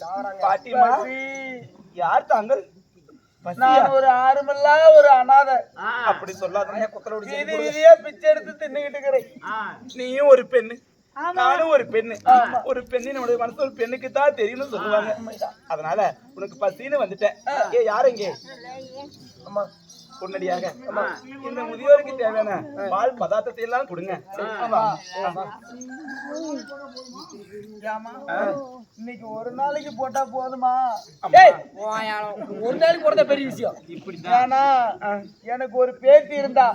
சாவறாங்க. பாட்டிமா. யார் தாங்கள்? பசியா? நான் ஒரு ஆறுமில்லா ஒரு அனாதை. அப்படி சொல்லாத குத்தலோடு வீதியா பிச்சை எடுத்து தின்னுகிட்டு இருக்கிறேன். நீயும் ஒரு பெண்ணு. நானும் ஒரு பெண்ணு. ஒரு பெண்ணு நம்முடைய மனசு ஒரு பெண்ணுக்கு தான் தெரியும்னு சொல்லுவாங்க. அதனால உனக்கு பசின்னு வந்துட்டேன். ஏ யாரு இங்கே? அம்மா. உடனடியாக இந்த முதியோருக்கு தேவையான பால் பதார்த்தத்தை எல்லாம் கொடுங்க. ஆமா. ஆமா. ஏம்மா? இன்னைக்கு ஒரு நாளைக்கு போட்டா போதுமா? ஒரு நாளைக்கு போறதா பெரிய விஷயம். ஏன்னா எனக்கு ஒரு பேத்தி இருந்தா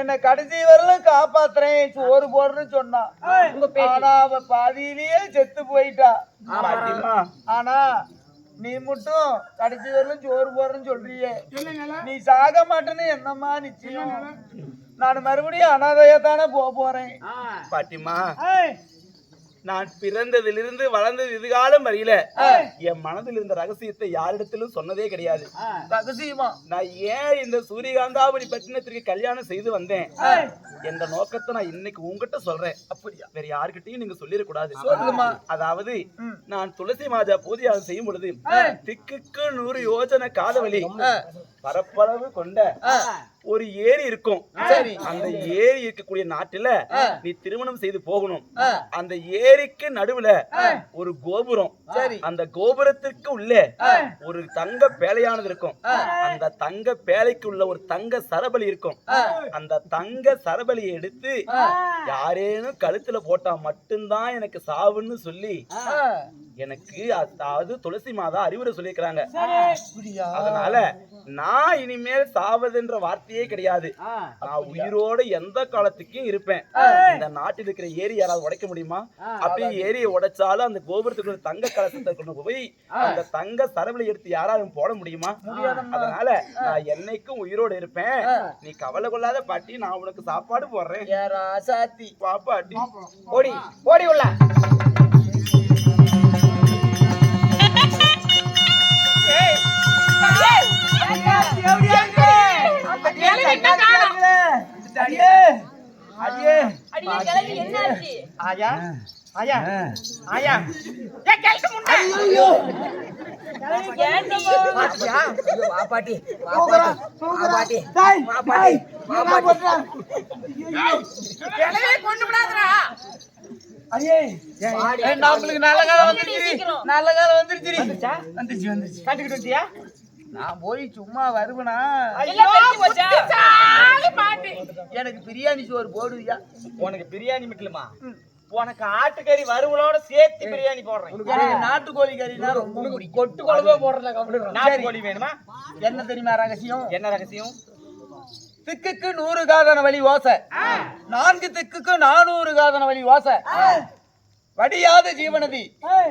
என்னை கடைசி வரலும் காப்பாத்துறேன் சோறு போடுறேன்னு சொன்னா. ஆனா அவ பாதியிலேயே செத்து போயிட்டா. ஆனா நீ மட்டும் கடைசி வரலும் சோறு போடுறேன்னு சொல்றியே. நீ சாக மாட்டேன்னு என்னம்மா நிச்சயம்? நான் மறுபடியும் அனாதையா தானே போக போறேன். பாட்டிமா நான் பிறந்ததிலிருந்து வளர்ந்தது இதுகாலம் வரையில என் மனதில் இருந்த ரகசியத்தை யாரிடத்திலும் சொன்னதே கிடையாது. ரகசியமா? நான் ஏன் இந்த சூரியகாந்தாபுரி பட்டினத்திற்கு கல்யாணம் செய்து வந்தேன்? என்ற நோக்கத்தை நான் இன்னைக்கு உங்ககிட்ட சொல்றேன். அப்படியா? வேற யாருக்கிட்டையும் நீங்க சொல்லிடக்கூடாது. அதாவது நான் துளசி மாதா பூஜையாக செய்யும் பொழுது திக்குக்கு நூறு யோஜன காதவழி பரப்பளவு கொண்ட ஒரு ஏரி இருக்கும். சரி. அந்த ஏரி இருக்கக்கூடிய நாட்டுல நீ திருமணம் செய்து போகணும். அந்த ஏரிக்கு நடுவுல ஒரு கோபுரம். சரி. அந்த கோபுரத்திற்கு உள்ளே ஒரு தங்க பேழையானது இருக்கும். அந்த தங்க பேழைக்கு உள்ள ஒரு தங்க சரபலி இருக்கும். அந்த தங்க சரபலியை எடுத்து யாரேனும் கழுத்துல போட்டா மட்டும்தான் எனக்கு சாவுன்னு சொல்லி எனக்கு அதாவது துளசி மாதா அறிவுரை சொல்லியிருக்கிறாங்க. அதனால நான் இனிமேல் சாவதுன்ற வார்த்தையே கிடையாது. நான் உயிரோட எந்த காலத்துக்கும் இருப்பேன். இந்த நாட்டில் இருக்கிற ஏரி யாராவது உடைக்க முடியுமா? அப்படியே ஏரியை உடைச்சாலும் அந்த கோபுரத்துக்குள்ள தங்க கலசத்தை கொண்டு போய் அந்த தங்க சரவலை எடுத்து யாராலும் போட முடியுமா? அதனால நான் என்னைக்கும் உயிரோட இருப்பேன். நீ கவலை கொள்ளாத பாட்டி நான் உனக்கு சாப்பாடு போடுறேன். ராசாத்தி வா பாட்டி ஓடி ஓடி உள்ள. அடியே. அடியே கிளவி என்னாச்சு? ஆயா ஆயா ஆயா. ஏண்டி? பாத்தியா ஐயோ, வா பாட்டி பாட்டி பாட்டி நல்ல காலம் வந்துருச்சு. நல்ல காலம் வந்துருச்சு வந்துருச்சு வந்துருச்சு. கட்டிக்கிட்டு வந்தியா நான் போய் சும்மா வருவனா? எனக்கு பிரியாணி சோறு போடுவியா? உனக்கு பிரியாணி மட்டுமா உனக்கு ஆட்டுக்கறி வறுவலோட சேர்த்து பிரியாணி போடுறேன். எனக்கு நாட்டுக்கோழி கறினா ரொம்ப பிடிக்கும். கொட்டு குழம்பே போடுறதா நாட்டுக்கோழி வேணுமா? என்ன தெரியுமா ரகசியம்? என்ன ரகசியம்? திக்குக்கு நூறு காதன வழி ஓசை. நான்கு திக்குக்கு நானூறு காதன வழி ஓசை. வடியாத ஜீவநதி.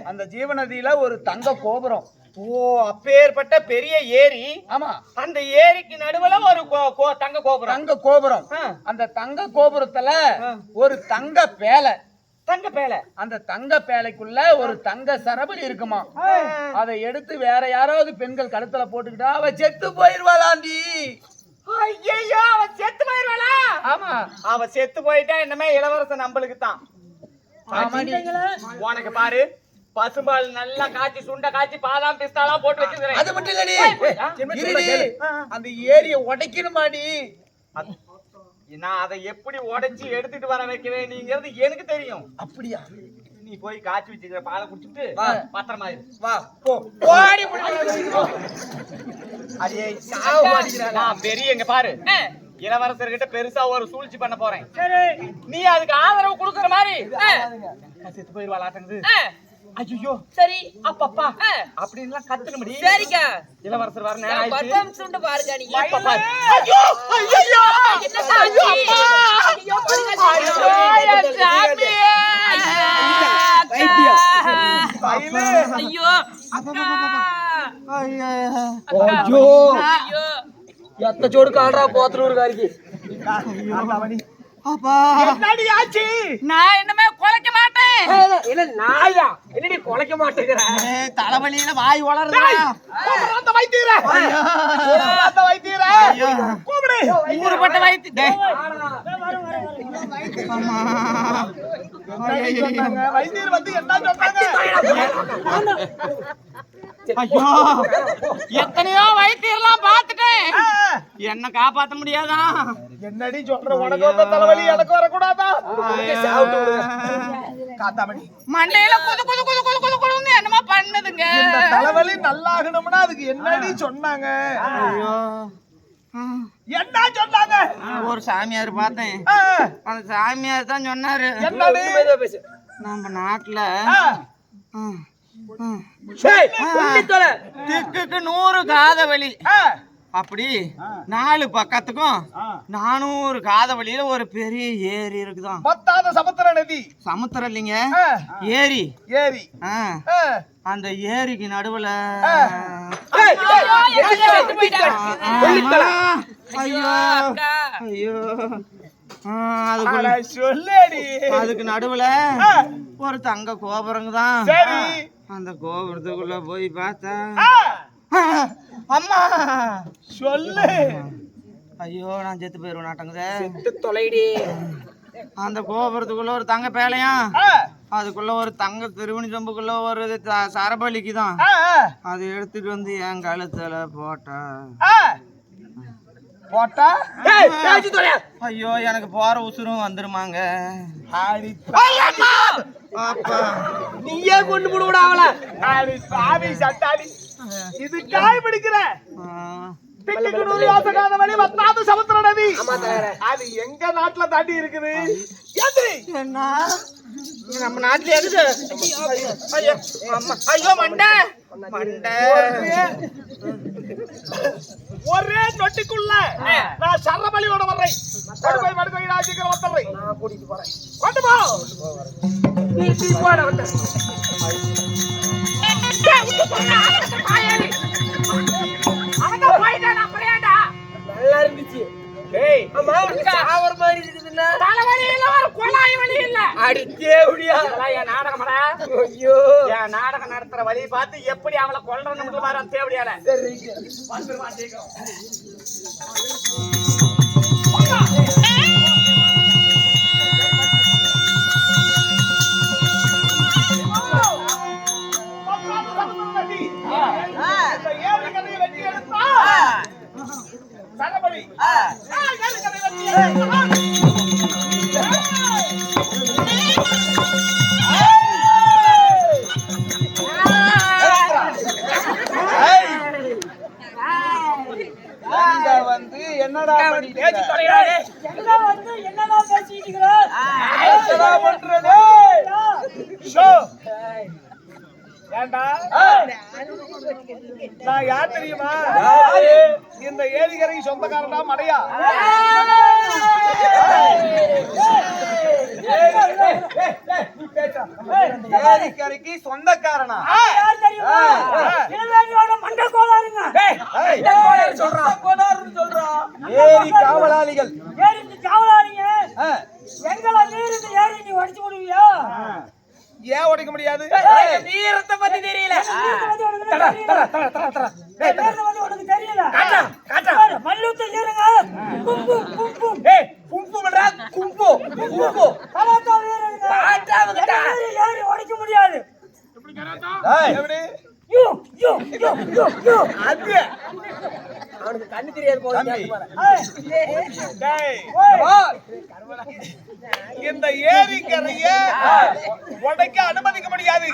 அந்த ஜீவநதியில ஒரு தங்க கோபுரம். ஓ அப்பேற்பட்ட பெரிய ஏரி. ஆமா. அந்த ஏரிக்கு நடுவுல ஒரு தங்க கோபுரம். தங்க கோபுரம். அந்த தங்க கோபுரத்துல ஒரு தங்க பேலை. தங்க பேலை. அந்த தங்க பேழைக்குள்ள ஒரு தங்க சரபலி இருக்குமா? அதை எடுத்து வேற யாராவது பெண்கள் கழுத்துல போட்டுக்கிட்டா அவ செத்து போயிருவாளாண்டி. ஐயோ அவ செத்து போயிருவாளா? ஆமா. அவ செத்து போயிட்டா என்னமே இளவரசன் நம்மளுக்கு தான் உனக்கு பாரு. பசும்பால் நல்லா காய்ச்சி சுண்ட காய்ச்சி பாதாம் பிஸ்தாலாம் போட்டு வச்சிருக்கிறேன் அது மட்டும் இல்லடி. அந்த ஏரிய உடைக்கணுமாடி? அது- நான் அதை எப்படி உடைச்சு எடுத்துட்டு வர வைக்க வேண்டியங்கிறது எனக்கு தெரியும். அப்படியா? நீ போய் காய்ச்சி வச்சுக்கிற பாலை குடிச்சிட்டு வா. பத்திரமா இரு. வா போ. போடி அடியே சாவு நான் பெரிய இங்க பாரு. இளவரசர்கிட்ட பெருசா ஒரு சூழ்ச்சி பண்ண போறேன். நீ அதுக்கு ஆதரவு கொடுக்கற மாதிரி. செத்து போயிருவாளாட்டங்குது ஐயோ சரி அப்பப்பா ஆ. அப்படின்லாம் கத்துணும்படி சரிக்கா. இளவரசர் வர நேரம் நான் ஆயிடுச்சு. பத்தாம் சுண்டு பாருங்க நீ. இப்ப பாரு. ஐயோ ஐயோ என்ன சாட்சி? ஐயோ பாருங்க ஐயோ என் சாமி ஐயோ அக்கா. ஐயோ ஐயோ. எத்த சோடு காடுறா போத்தலூர் காரிக்கு. அப்பா என்னடி ஆச்சு? நான் என்னமே குலைக்க மாட்டேன். என்ன நாயா? என்னடி குலைக்க மாட்டேங்கிற? தலைவலியில வாய் வளருதா? வைத்தீர வைத்தீர கூப்பிடு. என்னடி சொன்னாங்க? வைத்தியர் வந்து என்ன சொன்னாங்க ஐயோ எத்தனையோ வைத்தியர்லாம் பார்த்துட்டேன் என்ன காப்பாத்த முடியாதா என்னடி சொல்ற உனக்கு வந்த தலைவலி எனக்கு வரக்கூடாதா காத்தாமணி மண்டையில குது குது குது குது குது குதுன்னு என்னமோ பண்ணுதுங்க. இந்த தலைவலி நல்லாகணும்னா அதுக்கு என்னடி சொன்னாங்க? ஐயோ. என்ன சொன்னாங்க? ஒரு சாமியார் பார்த்தேன். அந்த சாமியார் தான் சொன்னாரு. நம்ம நாட்டுல. திக்குக்கு நூறு காத வலி அப்படி நாலு பக்கத்துக்கும் நானூறு காத வழியில ஒரு பெரிய ஏரி இருக்குதாம் பத்தாத சமுத்திர நதி. சமுத்திரம் இல்லைங்க. ஏரி. ஏரி. அந்த ஏரிக்கு நடுவுல ஐயோ. ஐயோ. அதுக்கு நடுவுல ஒரு தங்க கோபுரங்க தான் சரி. அந்த கோபுரத்துக்குள்ள போய் பார்த்தா அம்மா. சொல்லு. ஐயோ நான் செத்து போயிருவேன் நாட்டங்குதே அந்த கோபுரத்துக்குள்ள ஒரு தங்க பேலையாம் ஆ, அதுக்குள்ள ஒரு தங்க திருவணி சொம்புக்குள்ள ஒரு சரபலிக்கு தான் அதை எடுத்துட்டு வந்து என் கழுத்துல போட்டா. போட்டா? ஐயோ எனக்கு போற உசுரும் வந்துருமாங்க. நீயே கொண்டு போடுவிடா அவள. சாமி சட்டாடி. இது காய் பிடிக்கிற. திக்குக்கு நூறு யோசகாத வழி பத்தாவது சமுத்திர நதி. அது எங்க நாட்டுல தாண்டி இருக்குது? நம்ம நாட்டுல ஐயோ, மண்டை. மண்டை. ஒரே நொட்டிக்குள்ள நான் சரபலியோட வர்றேன். கொண்டு போய் மடுக்கை நான் சீக்கிரம் வந்துடுறேன் கொண்டு போ நீ நீ போட வந்து. ஏய் தலைவலி இல்ல, ஒரு குழாய் வலி இல்ல. இதெல்லாம் என் நாடகமாடா. என் நாடகம் நடத்துற வழி பார்த்து எப்படி அவளை கொல்றன்னு பாரு அந்த தேவடியால பத்தாவது கதை ஏரி காவலாளிகள். ஆ. ஏன் உடைக்க முடியாது? வீரத்தை பத்தி தெரியல. ஏய் கும்பு பண்றா கும்பு கும்பு ஏய், எப்படி அது. அவனுக்கு கண்ணு தெரியாது இந்த ஏரிக்கரைய உடைக்க அனுமதிக்க முடியாது.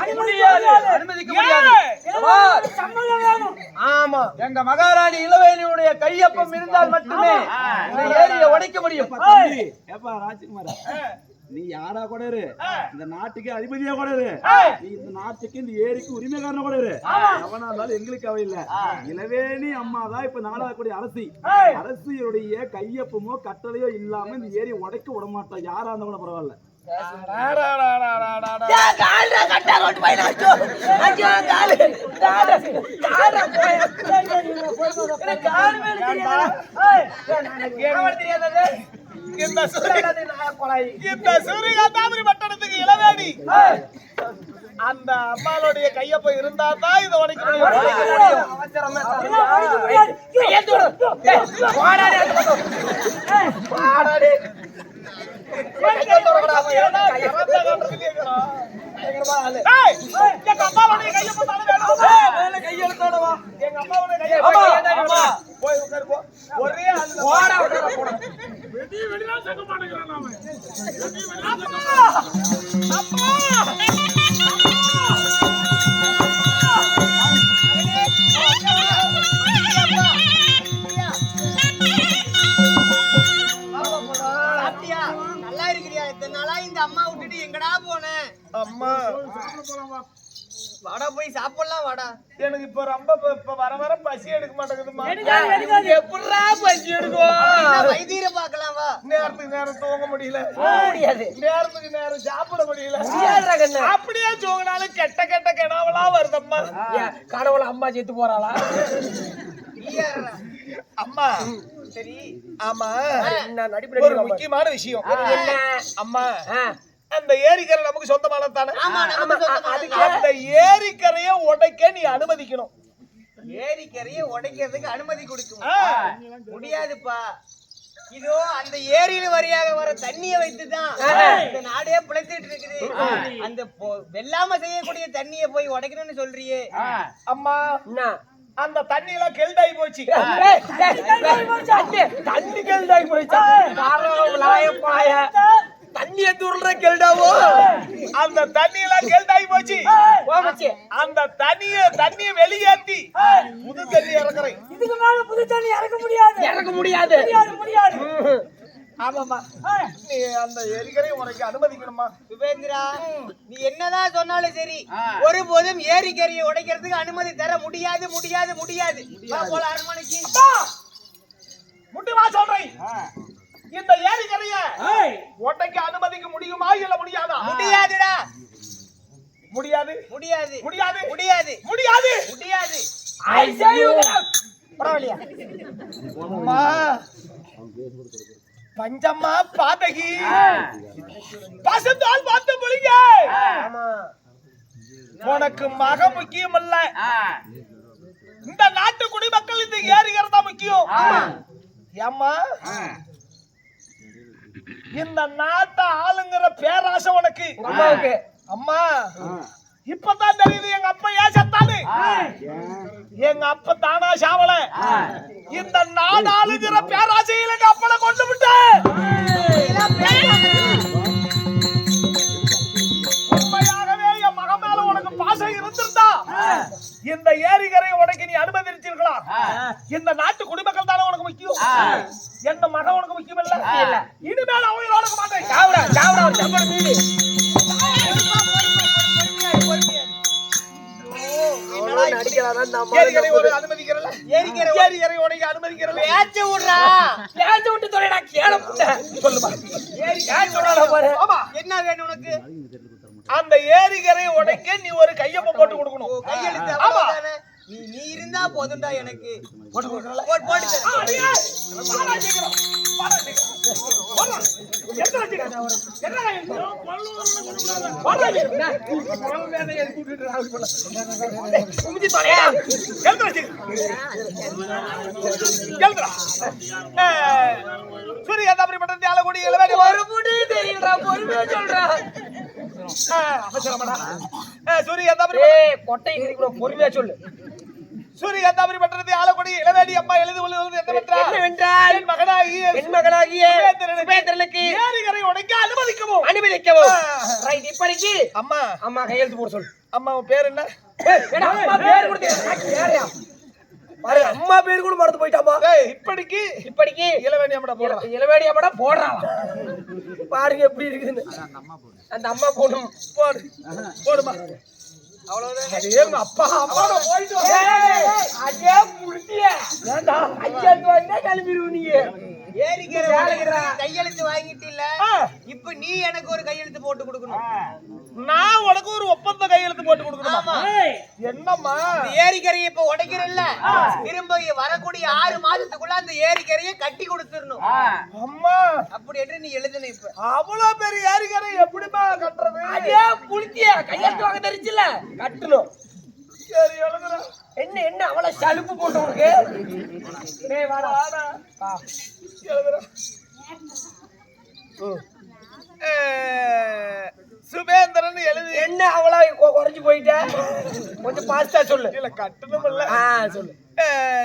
அனுமதிக்க ஆமா. எங்க மகாராணி இளவேணியுடைய கையொப்பம் இருந்தால் மட்டுமே இந்த ஏரியை உடைக்க முடியும். ஏப்பா ராஜ்குமாரா? நீ யாரா கூட இரு. இந்த நாட்டுக்கு அதிபதியா கூட இரு. நீ இந்த நாட்டுக்கு இந்த ஏரிக்கு உரிமைக்காரன கூட இரு. எவனா இருந்தாலும் எங்களுக்கு அவ இல்ல இளவேணி அம்மா தான் இப்ப நாடாக்கூடிய அரசி. ஏய். அரசியுடைய கையொப்பமோ கட்டளையோ இல்லாம இந்த ஏரி உடைக்க விட மாட்டா. யாரா இருந்தா கூட பரவாயில்ல. இந்த சூரிய- இந்த சூரியகாந்தாபுரி பட்டணத்துக்கு இளவேணி அந்த அம்மாளுடைய கையப்ப இருந்தா தான் இதை உடைக்க எங்க அம்மாவுடைய வேணும். எங்க அம்மாவுடைய உட்காரு சாப்பிட்டியா? நல்லா இருக்கிறியா? இத்தனை நாளா இந்த அம்மா விட்டுட்டு எங்கடா போன? அம்மா! வாடா போய் சாப்பிடலாம் வாடா. எனக்கு இப்ப ரொம்ப இப்ப- இப்ப வர வர பசி எடுக்க மாட்டேங்குதுமா எப்படிடா பசி எடுக்கும் என்ன வைத்தியரை பார்க்கலாம் வா நேரத்துக்கு நேரம் தூங்க முடியல. முடியாது. நேரத்துக்கு நேரம் சாப்பிட முடியல. அப்படியே தூங்கினாலும் கெட்ட கெட்ட கிணவலா வருதம்மா. கடவுள அம்மா செத்து போறாளா. அம்மா. சரி. ஆமா. ஒரு. முக்கியமான விஷயம். அம்மா அந்த ஏரிக்கரை நமக்கு சொந்தமானது தானே? ஆமா நமக்கு சொந்தமானது. அந்த ஏரிக்கரையை உடைக்க நீ அனுமதிக்கணும். ஏரிக்கரையை உடைக்கிறதுக்கு அனுமதி கொடுக்கும். முடியாதுப்பா. இதோ அந்த ஏரியில வழியாக வர தண்ணிய வைத்துதான் இந்த நாடே பிழைத்துட்டு இருக்குது அந்த வெள்ளாம செய்யக்கூடிய தண்ணிய போய் உடைக்கணும்னு சொல்றியே அம்மா? அந்த தண்ணி எல்லாம் கெல்டாயி போச்சு தண்ணி? காரணம் லாய பாய. தண்ணி எத்து உருள்ற கேள்டாவோ? அந்த தண்ணி எல்லாம் கெல்டாயி போச்சு. அந்த தண்ணிய தண்ணிய வெளியேத்தி புது தண்ணி இறக்குறேன். இதுக்கு மேல புது தண்ணி இறக்க முடியாது. இறக்க முடியாது. முடியாது ஆமாமா நீ அந்த எரிக்கரையை உனக்கு அனுமதிக்கணுமா சுபேந்திரா நீ என்னதான் சொன்னாலும் சரி ஒருபோதும் ஏரிக்கரையை உடைக்கிறதுக்கு அனுமதி தர முடியாது முடியாது முடியாது. வா, போலாம் அரண்மனைக்கு. முட்டிவா சொல்றேன். இந்த ஏரிக்கரைய உடைக்க அனுமதிக்க முடியுமா இல்ல முடியாதா? முடியாதுடா. முடியாது. முடியாது. முடியாது. முடியாது. முடியாது. முடியாது. பரவாயில்லையா? அம்மா. பஞ்சம்மா பாதகி. பசுந்தால் பார்த்து முடிங்க உனக்கு மக முக்கியம் இல்ல இந்த நாட்டு குடிமக்கள் இந்த ஏரிகர் தான் முக்கியம். ஏம்மா? இந்த நாட்டை ஆளுங்கிற பேராசை உனக்கு. அம்மாவுக்கு. அம்மா இப்பதான் தெரியுது எங்க அப்பா ஏன் செத்தானு எங்க அப்பா தானா சாவல? இந்த நாடு ஆளுங்கிற பேராசையில எங்க அப்பனை கொண்டு விட்டேன் உண்மையாகவே என் மகன் மேல உனக்கு பாசம் இருந்திருந்தா இந்த ஏரிகரை உனக்கு நீ அனுமதிச்சிருக்கலாம் இந்த நாட்டு குடிமக்கள் தானே உனக்கு முக்கியம் எந்த மகன் உனக்கு முக்கியம் இல்ல இனிமேல் அவன் உனக்கு மாட்டேன் சாவுடா சாவுடா ஒரு சம்பளம் மீறி என்ன வேணும் உனக்கு அந்த ஏரிகரை உடைக்க நீ ஒரு கையப்ப போட்டு கொடுக்கணும். கையெழுத்து ஆமா? நீ நீ இருந்தா போதும்டா எனக்கு. போட்டு போட்டு போட்டு தரேன். அடியே வாடா சீக்கிரம் வாடா சீக்கிரம் வாடா எத்தனை சீக்கிரம் என்ன கையெழுத்து வாடா சீக்கிரம் குரல் வேலை எழுதி விட்டுட்டு ராவுடி பண்ண குமிச்சு தொலைடா எழுதுடா. சீக்கிரம் எழுதுடா ஏய், சூரிய தாமரை பட்டத்தை ஆளக்கூடிய இளவேணி ஒரு முடி தெரியுடா பொறுமையா சொல்றா. பொறுமையா சொல்லு. சூரிய பட்டத்தை ஆளக்கூடிய இளவேணி அம்மா எழுதி கொள்வது என்னவென்றால் என் மகனாகிய பெண் மகனாகிய சுபேந்திரனுக்கு ஏரிகரை உடைக்க அனுமதிக்கவும் அனுமதிக்கவும் ரைட் இப்படிக்கு. அம்மா. அம்மா கையெழுத்து போட சொல்லு. அம்மா உன் பேர் என்ன? ஏடா, அம்மா பேர் கொடுத்து யாரையா பாரு அம்மா பேர் கூட மறந்து போயிட்டாமா ஏய், இப்படிக்கு? இப்படிக்கு. இளவேணி அம்மட இளவேடியா படம் போடுறான் பாருங்க எப்படி இருக்குதுன்னு அந்த அம்மா பொண்ணு போடு. போடுமா. கையெழுத்து வாங்கிட்டு இல்ல இப்ப நீ எனக்கு ஒரு கையெழுத்து போட்டு கொடுக்கணும். நான் உனக்கு ஒரு ஒப்பந்த கையெழுத்து போட்டு கொடுக்கணுமா. என்னம்மா? ஏரிக்கரையை இப்ப உடைக்கிறல்ல திரும்ப வரக்கூடிய ஆறு மாதத்துக்குள்ள அந்த ஏரிக்கரையை கட்டி கொடுத்துடணும். அம்மா. அப்படி என்று நீ எழுதணும் இப்ப. அவ்வளவு பெரிய ஏரிகரை எப்படிமா கட்டுறது? அதே புடிச்சிய கையெழுத்து வாங்க தெரிஞ்சுல. கட்டணும். சரி எழுதுறேன் என்ன என்ன? அவ்வளவு சலுப்பு போட்டு உனக்கு? டேய் வாடா. வாடா. வா. எழுதுறேன் சுபேந்திரன் எழுதி. என்ன அவ்வளோ கொ- குறைஞ்சு போயிட்ட? கொஞ்சம் பாஸ்டா சொல்லு. இல்ல கட்டணம் இல்ல. சொல்லு.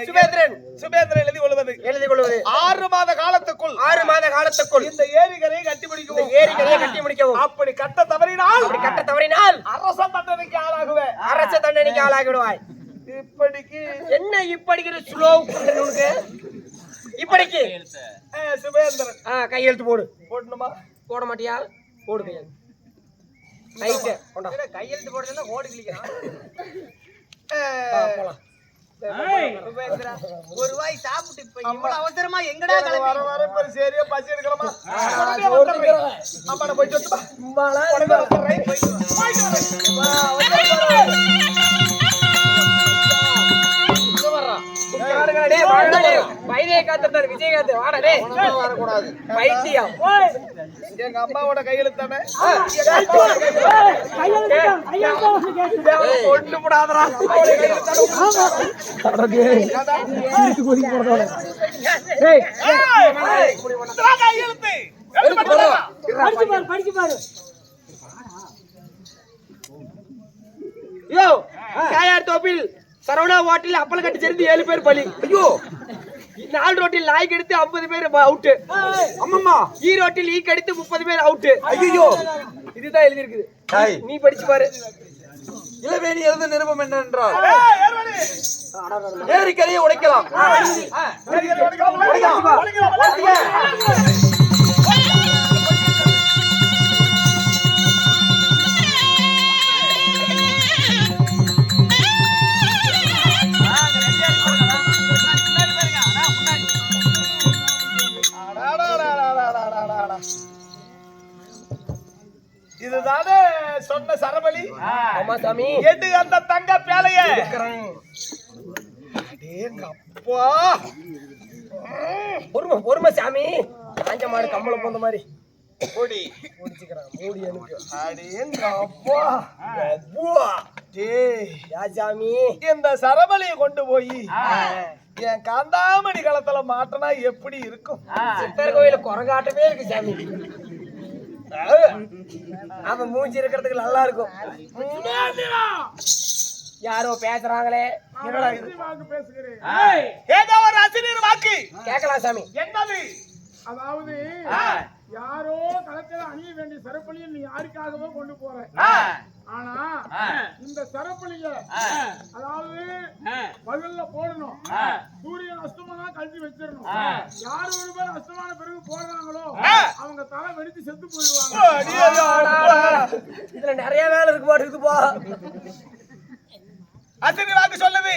சுபேந்திரன். சுபேந்திரன் எழுதி கொள்வது. எழுதி கொள்வது. ஆறு மாத காலத்துக்குள். ஆறு மாத காலத்துக்குள். இந்த ஏரிகரையை கட்டி முடிக்கவும் ஏரி கரையை கட்டி முடிக்கவும் அப்படி கட்ட தவறினால் அப்படி கட்ட தவறினால் அரச தண்டனைக்கு ஆளாகுவேன். அரச தண்டனைக்கு ஆளாகி விடுவாய் இப்படிக்கு. என்ன இப்படிக்கிற ஸ்லோ உனக்கு? இப்படிக்கு. சுபேந்திரன். கையெழுத்து போடு. போடணுமா? போட மாட்டியா? போடு கையெழுத்து. ரைட்டு கையெழுத்து போடுறதுல ஓடு கிளிக்கிறான் போலாம். ஒரு ரூபாய் சாப்பிட்டு இப்ப இவ்வளவு அவசரமா எங்கடா வர வர வர இப்ப சரியா பசி எடுக்கலாமா. அம்மா போயிட்டு வந்துடுறேன். போயிட்டு வரேன். எங்க அம்மாவோட கையெழுத்தானே? ஒண்ணு போடாதரா படிச்சு பாரு படிச்சு பாரு. யோ சரவணா ஹோட்டல் அப்பளம் கட்டி சேர்ந்து ஏழு பேர் பலி. ஐயோ. நாலு ரோட்டில் நாய் கடித்து ஐம்பது பேர் அவுட்டு அம்மம்மா. ஈ ரோட்டில் ஈ கடித்து முப்பது பேர் அவுட்டு ஐயோ இதுதான் எழுதி இருக்குது நீ படிச்சு பாரு. இளவேணி எழுத நிருபம் ஏறுவாடி. ஏரிக்கரையை உடைக்கலாம். சாமி. எடு அந்த தங்க பேலைய. அப்பா பொறுமை பொறுமை சாமி. காஞ்ச மாடு கம்பளம் போந்த மாதிரி. பொடி முடிச்சுக்கிறான் மூடி எனக்கு. அடேங்க அப்பா அப்பா டேய். யா சாமி. இந்த சரபலியை கொண்டு போய் என் காந்தாமணி களத்துல மாட்டினா எப்படி இருக்கும்? சித்தர் கோயில குரங்காட்டமே இருக்கு சாமி. அவன் மூஞ்சி இருக்கிறதுக்கு நல்லா இருக்கும். யாரோ பேசுறாங்களே? என்னடா இது? ஏதோ ஒரு அசிரியர் வாக்கு. கேக்கலாம் சாமி. என்னது? அதாவது யாரோ களத்துல அணிய வேண்டிய சரப்பலியை நீ யாருக்காகவோ கொண்டு போற. ஆனா இந்த சரப்பலிய அதாவது பகல்ல போடணும். சூரியன் அஸ்தமனா கழட்டி வச்சிடணும். யார் ஒரு பேர் அஸ்தமான பிறகு போடுறாங்களோ அவங்க தலை வெடித்து செத்து போயிடுவாங்க. இதுல நிறைய வேலை இருக்கு மாட்டேங்குது போ. அசிரியர் வாக்கு சொல்லுது.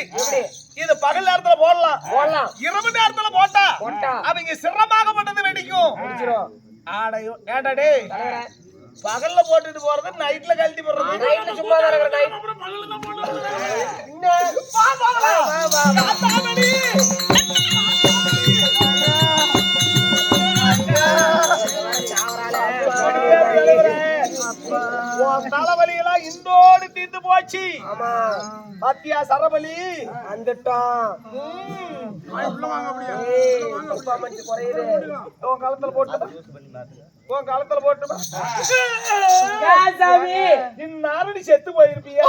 இது பகல் நேரத்துல போடலாம். போடலாம். இரவு நேரத்துல போட்டா. அவங்க சிரமமாகப்பட்டது வெடிக்கும். முடிச்சிரும். ஆடையோ ஏடா டேய் பகல்ல போட்டுட்டு போறது நைட்ல கழட்டி போடுறது. நைட்ல சும்மா தான் இருக்கிற நைட் என்ன? வா, வா, தீர்ந்து போச்சு. ஆமா. பாத்தியா சரபலி உன் காலத்துல போட்டு உன் காலத்துல போட்டு சாமி. இந்நாரடி செத்து போயிருப்பியா?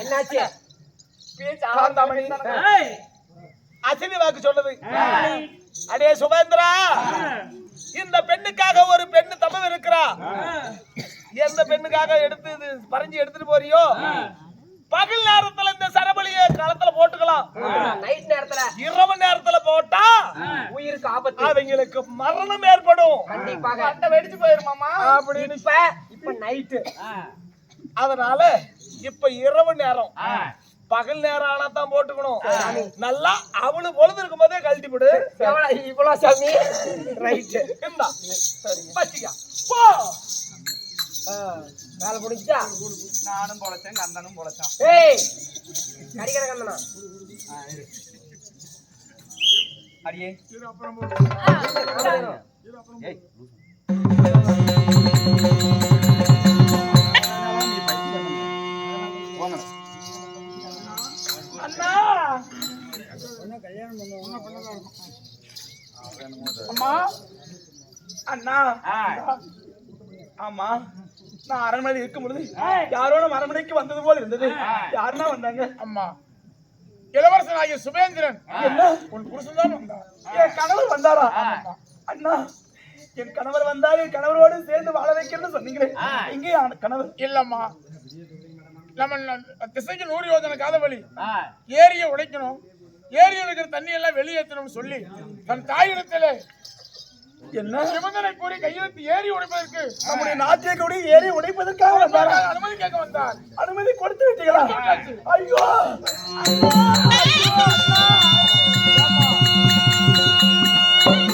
என்னாச்சு? அசினி வாக்கு சொல்லுது அடே சுமேந்திரா. இந்த பெண்ணுக்காக ஒரு பெண்ணு பெண்ணுக்காக எடுத்து இது பறிஞ்சு எடுத்துட்டு போறியோ? பகல் நேரத்துல இந்த சரபலிய களத்துல போட்டுக்கலாம். நைட் நேரத்துல. இரவு நேரத்துல போட்டா உயிருக்கு ஆபத்து. அவங்களுக்கு மரணம் ஏற்படும். கண்டிப்பாக. அண்டை வெடிச்சு போயிருமாமா அப்படின்னு இப்ப இப்ப நைட்டு. அதனால இப்ப இரவு நேரம். பகல் நேரம் ஆனா தான் போட்டுக்கணும். நல்லா அவளு பொழுது இருக்கும் போதே கழட்டி விடு. இவ்வளவு சாமி? ரைட் இந்தா பச்சிக்கா போ. வேலை முடிஞ்சா நானும் பொழைச்சேன் கந்தனும் பொழைச்சான். ஏய் கரிகர கண்ணனா அடியே. அம்மா! அண்ணா! ஆமா நான் அரண்மனையில் இருக்கும் பொழுது யாரோ நம்ம அரண்மனைக்கு வந்தது போல இருந்தது. யாருன்னா வந்தாங்க? அம்மா இளவரசன் ஆகிய சுபேந்திரன் என்ன? உன் புருஷன் தான் வந்தான் என் கணவர் வந்தாரா? அண்ணா என் கணவர் வந்தாரு கணவரோடு சேர்ந்து வாழ வைக்கிறேன்னு சொன்னீங்களே. அந்த கணவர்? இல்லம்மா. நம்ம திசைக்கு நூறு யோஜனை காதவழி. ஏரியை உடைக்கணும். ஏரியில் இருக்கிற தண்ணி எல்லாம் வெளியேற்றணும் சொல்லி தன் தாயிடத்திலே என்ன? கூறி கையெழுத்து ஏரி உடைப்பதற்கு நம்முடைய நாட்டிய கொடி ஏறி உடைப்பதற்காக வந்தாரா? அனுமதி கேட்க வந்தார். அனுமதி கொடுத்து விட்டீங்களா ஐயோ!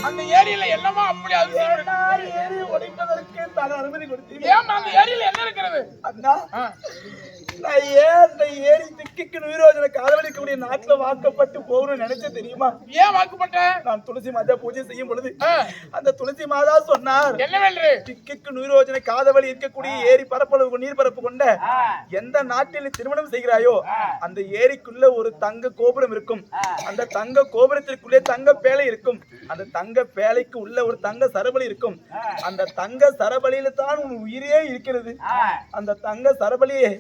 அந்த ஏரியில என்னமா அப்படி அதிசயம் ஏறி உடைப்பதற்கு தான் அனுமதி கொடுத்தீங்க? ஏம்மா அந்த ஏரியில என்ன இருக்கிறது? அண்ணா. நான் ஏன் அந்த ஏரி திக்கிக்கு நுயிரோஜன காதலிக்கக்கூடிய நாட்டுல வாக்கப்பட்டு போகணும்னு நினைச்சேன் தெரியுமா? ஏன் நான் துளசி மாதா பூஜை செய்யும் பொழுது. அந்த துளசி மாதா சொன்னார் என்னவென்று திக்கிக்கு நுயிரோஜன காதவழி இருக்கக்கூடிய ஏரி பரப்பளவு நீர்பரப்பு கொண்ட எந்த நாட்டில் திருமணம் செய்கிறாயோ அந்த ஏரிக்குள்ள ஒரு தங்க கோபுரம் இருக்கும். அந்த தங்க கோபுரத்திற்குள்ளே தங்க பேழை இருக்கும். அந்த தங்க பேழைக்கு உள்ள ஒரு தங்க சரபலி இருக்கும். அந்த தங்க சரபலியில தான் உன் உயிரே இருக்கிறது. அந்த தங்க சரபலியை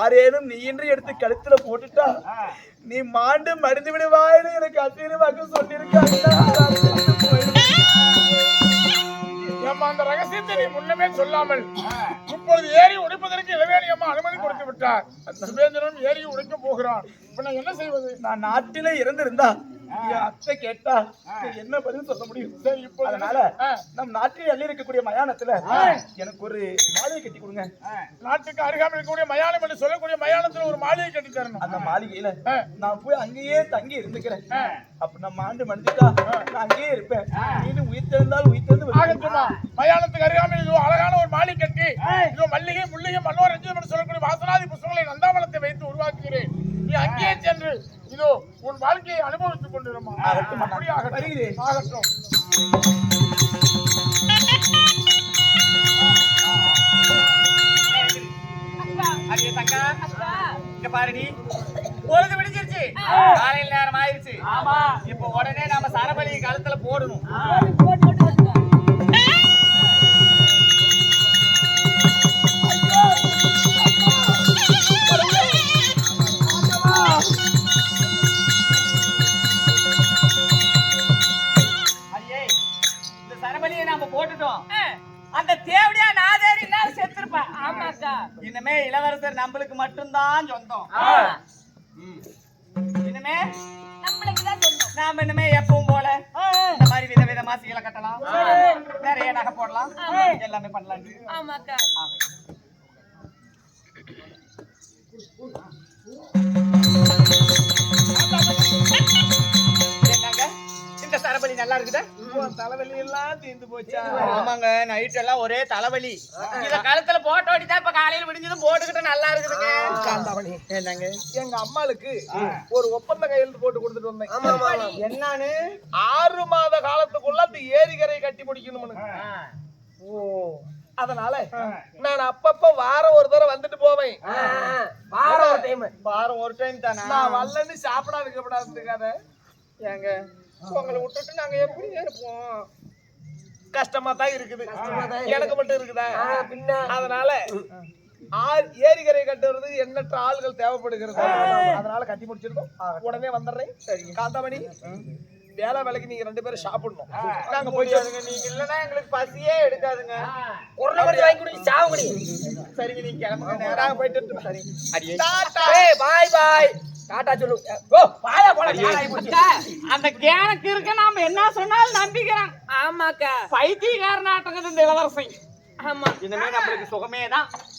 யாரேனும் நீ இன்றி எடுத்து கழுத்துல போட்டுட்டா. நீ மாண்டு மடிந்து விடுவாய்னு எனக்கு அசீரமாக சொல்லியிருக்காங்க. அந்த ரகசியத்தை நீ முன்னமே சொல்லாமல் இப்பொழுது ஏரி உடைப்பதற்கு இளவேணி அம்மா அனுமதி கொடுத்து விட்டார். சுபேந்திரன் ஏரியை உடைக்க போகிறான் என்ன செய்வது? நான் நாட்டிலே இறந்திருந்தா அத்தை கேட்டா என்ன பதில் சொல்ல முடியும்? அதனால நம் நாட்டில் அள்ளி இருக்கக்கூடிய மயானத்துல எனக்கு ஒரு மாளிகை கட்டி கொடுங்க. நாட்டுக்கு அருகாமல் இருக்கக்கூடிய மயானம் என்று சொல்லக்கூடிய மயானத்துல ஒரு மாளிகை கட்டி தரணும். அந்த மாளிகையில நான் போய் அங்கேயே தங்கி இருந்துக்கிறேன். அப்ப நம்ம ஆண்டு மடிஞ்சுட்டா நான் அங்கேயே இருப்பேன். நீனும் உயிர் தெரிந்தால் உயிர் தெரிந்து ஆகட்டுமா மயானத்துக்கு அருகாமல் அழகான ஒரு மாளிகை கட்டி இதோ மல்லிகை ரஞ்சிதம் என்று சொல்லக்கூடிய வாசனாதி புஷ்பங்களை உருவாக்குகிறேன் நீ அங்கேயே சென்று இதோ உன் வாழ்க்கையை அனுபவித்துக் கொண்டிருமா? ஆகட்டும், அண்ணா. அப்படி ஆகட்டும் வருகிறேன். ஆகட்டும். அடியே தங்கா. இங்க பாருடி. பொழுது விடிஞ்சிருச்சு. காலையில் நேரம் ஆயிருச்சு. ஆமா. இப்போ உடனே நாம சரபலி கழுத்துல போடணும். அந்த தேவடியா நாதேரி நான் செத்துருப்பேன் ஆமாக்கா. இனிமே இளவரசர் நம்மளுக்கு மட்டும்தான் சொந்தம். ம். இனிமே நம்மளுக்கு தான் சொந்தம். நாம இனிமே எப்பவும் போல இந்த மாதிரி வித விதமா சீலை கட்டலாம். நிறைய நகை போடலாம். எல்லாமே பண்ணலாம். ஆமாக்கா. என்னங்க நல்லா இருக்குதா? தலைவலி எல்லாம் தீர்ந்து போச்சா? ஆமாங்க நைட் எல்லாம் ஒரே தலைவலி. இத கழுத்துல போட்டோ தான் இப்ப காலையில விடிஞ்சதும் போட்டுக்கிட்டு நல்லா இருக்குதுங்க. என்னங்க? எங்க அம்மாளுக்கு ஒரு ஒப்பந்த கையெழுத்து போட்டு கொடுத்துட்டு வந்தேன். என்னன்னு? ஆறு மாத காலத்துக்குள்ள அந்த ஏரிகரை கட்டி முடிக்கணும்னு. அதனால நான் அப்பப்ப வாரம் ஒரு தடவை வந்துட்டு போவேன். வாரம் ஒரு டைம் வாரம் ஒரு டைம் தானா? நான் வரலன்னு சாப்பிடாது கப்படாதுக்காத ஏங்க? உங்களை விட்டுட்டு நாங்க எப்படி இருப்போம் கஷ்டமா தான் இருக்குது. எனக்கு மட்டும் இருக்குதா? அதனால ஏரிகரை கட்டுறது எண்ணற்ற ஆள்கள் தேவைப்படுகிறது. அதனால கட்டி முடிச்சிருக்கோம். உடனே வந்துடுறேன். சரி. காந்தாமணி வேலை வேலைக்கு நீங்க ரெண்டு பேரும் சாப்பிடணும். நாங்க போய் நீங்க இல்லன்னா எங்களுக்கு பசியே எடுக்காதுங்க. உருளை மணி வாங்கி குடி சாவு குடி சரிங்க நீங்க கிளம்புங்க நேரா போயிட்டு சரி பாய் பாய் டாடா சொல்லு. ஓ போல அந்த கேனக்கு இருக்க நாம என்ன சொன்னாலும் நம்பிக்கிறான் ஆமாக்கா. பைத்தியக்காரனாட்டங்குது இந்த இளவரசன். ஆமா. இனிமே நம்மளுக்கு சுகமே தான்